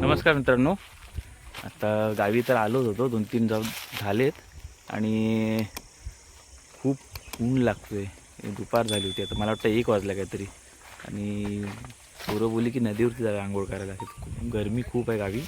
नमस्कार मित्रांनो. आता गावी तर आलोच होतो दोन तीन जाऊ झालेत आणि खूप ऊन लागतोय. दुपार झाली होती आता मला वाटतं एक वाजला काहीतरी. आणि पोरं बोलली की नदीवरती जागा आंघोळ करायला. खूप गरमी खूप आहे गावी.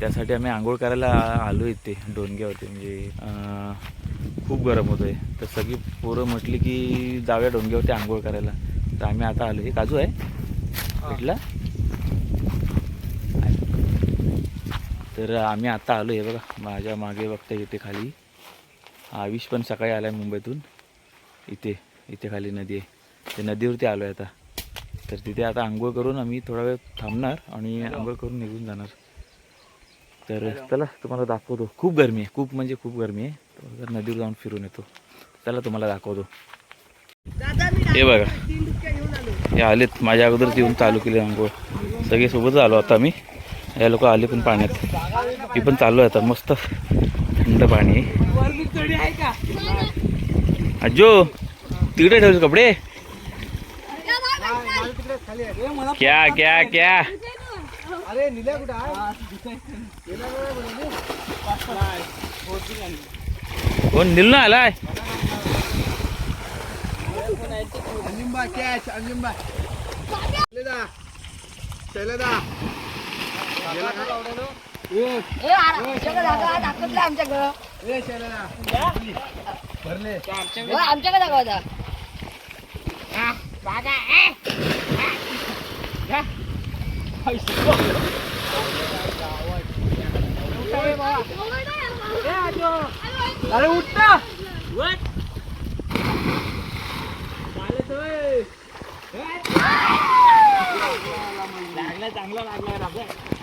त्यासाठी आम्ही आंघोळ करायला आलो इथे डोंग्यावरती. म्हणजे खूप गरम होतं आहे तर सगळी पोरं म्हटली की जाऊया डोंग्यावरती आंघोळ करायला. तर आम्ही आता आलो हे काजू आहे? भेटला? तर आम्ही आता आलो हे बघा माझ्या मागे बघता इथे खाली. आविष पण सकाळी आला आहे मुंबईतून. इथे इथे खाली नदी आहे. ते नदीवरती आलो आहे आता. तर तिथे आता आंघोळ करून आम्ही थोडा वेळ थांबणार आणि आंघोळ करून निघून जाणार. तर चला तुम्हाला दाखवतो. खूप गरमी आहे. खूप म्हणजे खूप गरमी आहे. तर नदीवर जाऊन फिरून येतो. चला तुम्हाला दाखवतो. हे बघा. हे आलेत. माझ्या अगोदर येऊन चालू केले आंघोळ. सगळे सोबतच आलो आता आम्ही या लोक आले पण पाण्यात. ही पण चालू आहे आता मस्त. थंड पाणी. आहे अजो तिकडे ठेवले कपडे? क्या क्या क्या? अरे निल्या कुठं कोण निल ना आलाय अंजिंबा कॅच अंजिंबा शैलेदा शैलेदा आमच्याकडे दाखवा, दाखवतलं आमच्याकडं. ए, शैलेदा. भरले हो,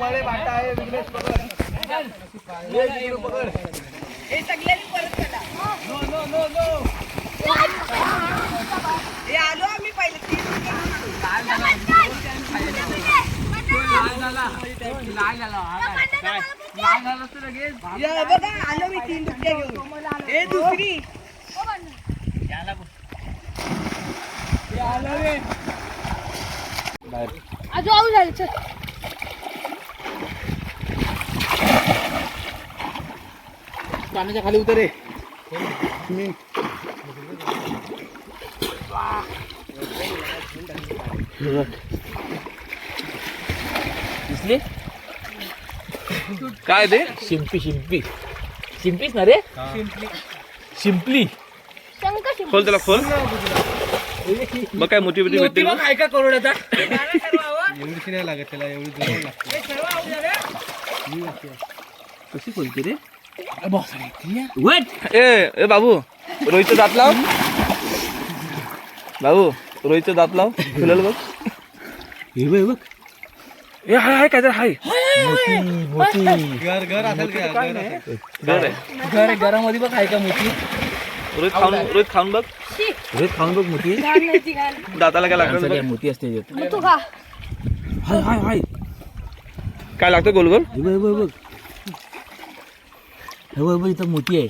पळे भांडा आहे विघ्नेश पकड. हे पकड. ए, सगळ्यांनी परत करा. आलो आम्ही पहिले. बघा आलो मी तीन दुसऱ्या घेऊन. ए दुसरी. आजू आऊ झाले चल. पाण्याच्या खाली उतर रे दिसली? काय ते? शिंपी शिंपी. शिंपीच ना रे? शिंपली. खोल त्याला खोल. मग काय मोठी मोठी भेटते का? काय का करोडाचा एवढीशी नाही लागत त्याला एवढी लागते कशी खोलते रे? वेट ए ए बाबू रोहितचं दात लाव बाबू रोहितचं दात लाव खुलेल बघ हे बघ बघ ए हाय हाय काय तर हाय मोठी मोठी घर घर असेल का? घर असेल. घर आहे. घर घरामध्ये बघ आहे का मोठी? रोहित खाऊन रोहित खाऊन बघ. रोहित खाऊन बघ मोठी. दाताला काय लागतं बघ. मोठी असते याच्यात. तू खा. हाय हाय हाय. काय लागतं गोल गोल हे बघ हे बघ हे बघ. हे बघ, इथं मोठी आहे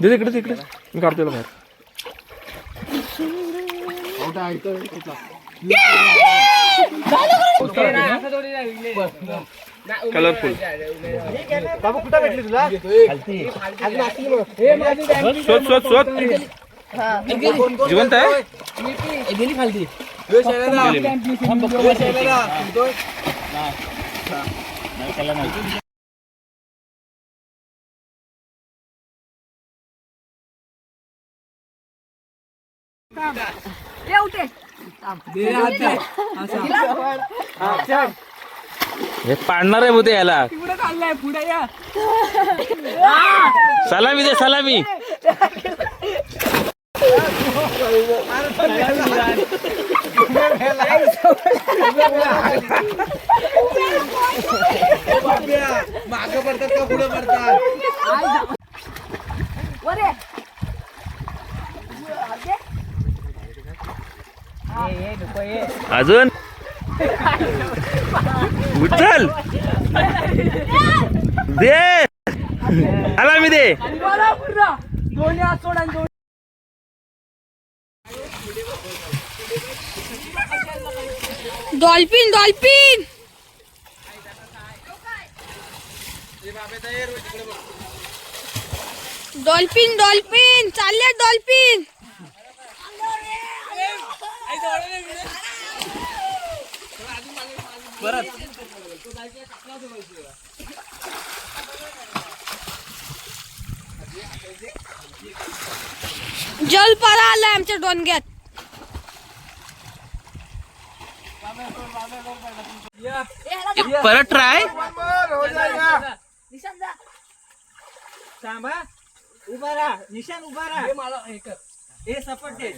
दे इकडे तिकडे मी काढतो याला बाहेर? कलरफुल बाबू कुठं भेटली तुला आज नाचली मग. हे माझी बॅग. शोध शोध शोध जिवंत आहे शैलेदा. हे हे पाडणार आहे बोते याला. सलामी दे सलामी. मागं पडतात का पुढे पडतात? अजून? उचल. दे. आला मी दे. Dolphin dolphin. Dolphin dolphin. चालले डॉल्फिन. जलपारा आलाय आमच्या डोंग्यात. परत ट्राय थांबा. उभा राहा. निशान उभा राहा. मला हे सपोर्ट दे.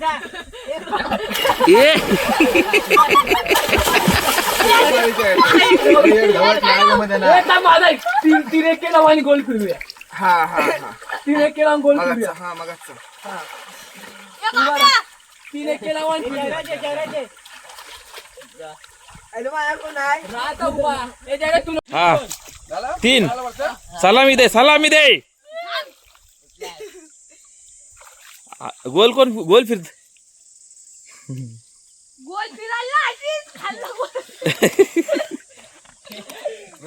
जा. ए तीन एक केला आणि गोल फिरूया. हा हा हा. तीन एक केला आणि गोल फिरूया. हा मगाच. तीन एक केला आणि फिरूया. हा. तीन. सलामी दे सलामी दे. आ, गोल कोण गोल फिर गोल फिरायला खाल्लं.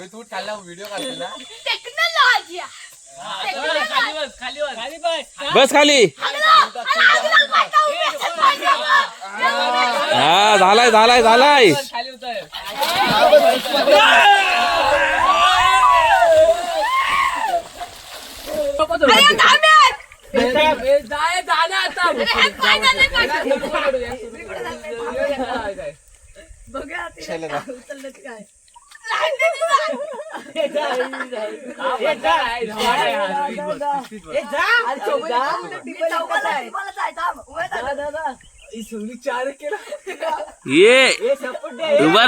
तू व्हिडिओ बस खाली हा झालाय झालाय झालाय. खाली उतर अरे थांबेल. ए, जाय जाणे आता हे काय झालंय माझं? चार केला. ये.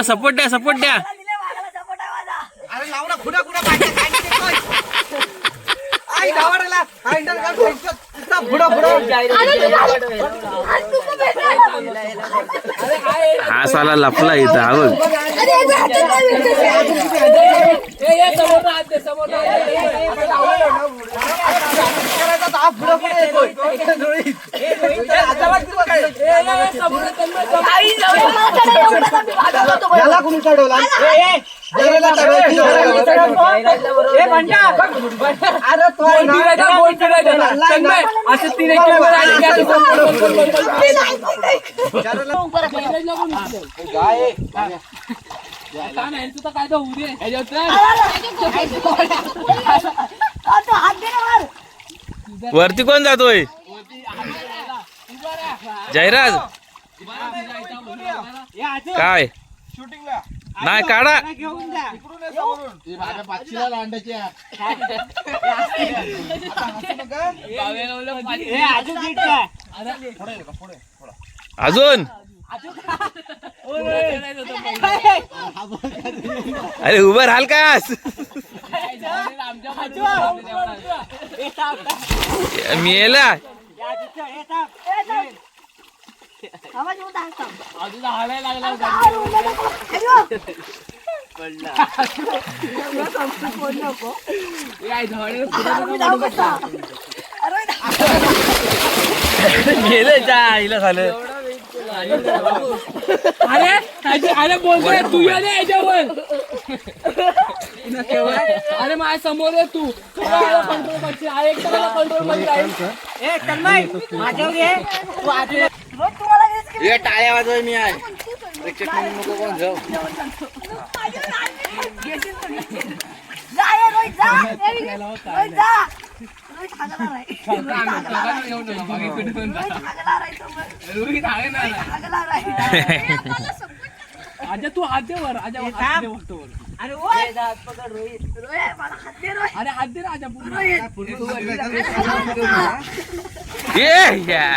सपोर्ट द्या सपोर्ट द्या. अरे लाव ना खुडा खुडा पाहिजे काय नाही ते काय? आई गावाला आई डर का पुढा पुढा हा साला लपला इथं हा बघ. याला कोणी चढवला जगाला चढवायची अरे तो गोल फिरायचा, गोल फिरायचा. तन्मय, असं तीन एक केलं आणि आवाज असं गोल, का? काय अजून अरे लागला आईला झालं अरे अरे बोलतोय तू ये रे याच्यावर अरे माझ्यासमोर आहे तू कंट्रोल करशील कंट्रोलमध्ये राहील ये टाळ्या वाजवाय मी आहे प्रेक्षक म्हणून नको कोण जाऊ आजा तू हात दे वर आजा हात दे वरतो वर. अरे हात दे रे आजा पूर्ण ये या.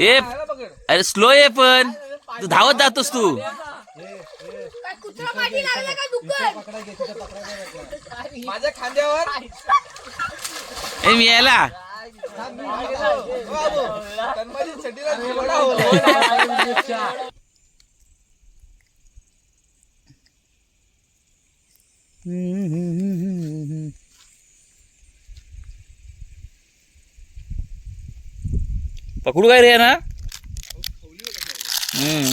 ए अरे स्लो आहे पण. तू धावत जातोस तू. माझ्या खांद्यावर मी यायला. पकडू काय रे ना हम्म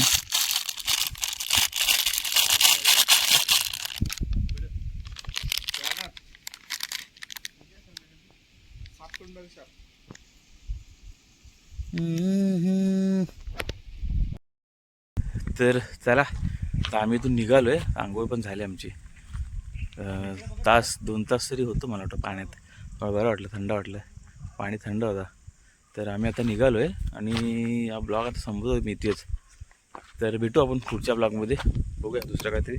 तर चला आता आम्ही इथून आहे आंघोळ पण झाली आमची. तास दोन तास तरी होतो मला वाटतं पाण्यात. मला बरं वाटलं थंड वाटलं. पाणी थंड होता. तर आम्ही आता निघालो आहे आणि हा ब्लॉग आता संपवतो मी इथेच. तर भेटू आपण पुढच्या ब्लॉगमध्ये. बघूया दुसरं काहीतरी.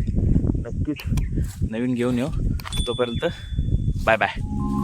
नक्कीच नवीन घेऊन येऊ. तोपर्यंत बाय बाय